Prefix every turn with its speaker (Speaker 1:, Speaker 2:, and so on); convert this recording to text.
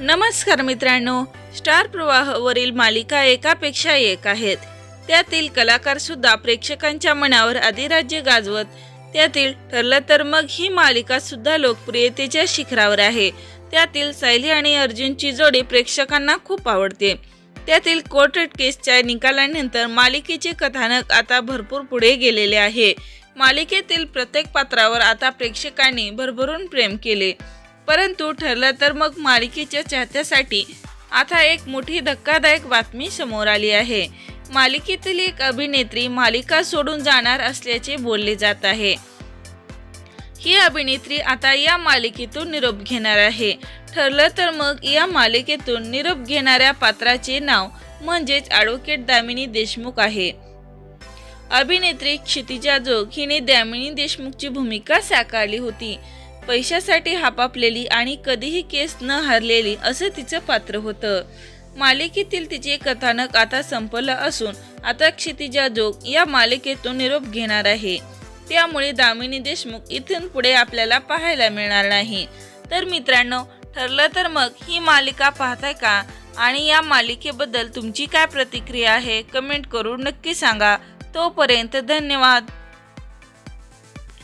Speaker 1: नमस्कार मित्रांनो स्टार प्रवाहवरील मालिका एकापेक्षा एक आहेत. त्यातील कलाकार सुद्धा प्रेक्षकांच्या मनावर अधिराज्य गाजवत त्यातील ठरलं तर मग ही मालिका सुद्धा लोकप्रियतेच्या शिखरावर आहे. त्यातील सायली आणि अर्जुनची जोडी प्रेक्षकांना खूप आवडते. त्यातील कोर्टेड केसच्या निकालानंतर मालिकेचे कथानक आता भरपूर पुढे गेलेले आहे. मालिकेतील प्रत्येक पात्रावर आता प्रेक्षकांनी भरभरून प्रेम केले. परंतु ठरलं तर मग मालिकेच्या चाहत्यासाठी आता एक मोठी धक्कादायक बातमी समोर आली आहे. मालिकेतील एक अभिनेत्री मालिका सोडून जाणार असल्याचे बोलले जात आहे. ही अभिनेत्री आता या मालिकेतून निरोप घेणार आहे. ठरलं तर मग या मालिकेतून निरोप घेणाऱ्या पात्राचे नाव म्हणजेच ॲडव्होकेट दामिनी देशमुख आहे. अभिनेत्री क्षितिजा जोग हिने दामिनी देशमुखची भूमिका साकारली होती. पैशासाठी हापापलेली आणि कधीही केस न हरलेली असं तिचं पात्र होतं. मालिकेतील तिचे कथानक आता संपलं असून आता क्षितिजा जोग या मालिकेतून निरोप घेणार आहे. त्यामुळे दामिनी देशमुख इथून पुढे आपल्याला पाहायला मिळणार नाही. तर मित्रांनो ठरलं तर मग ही मालिका पाहताय का? आणि या मालिकेबद्दल तुमची काय प्रतिक्रिया आहे? कमेंट करून नक्की सांगा. तोपर्यंत धन्यवाद.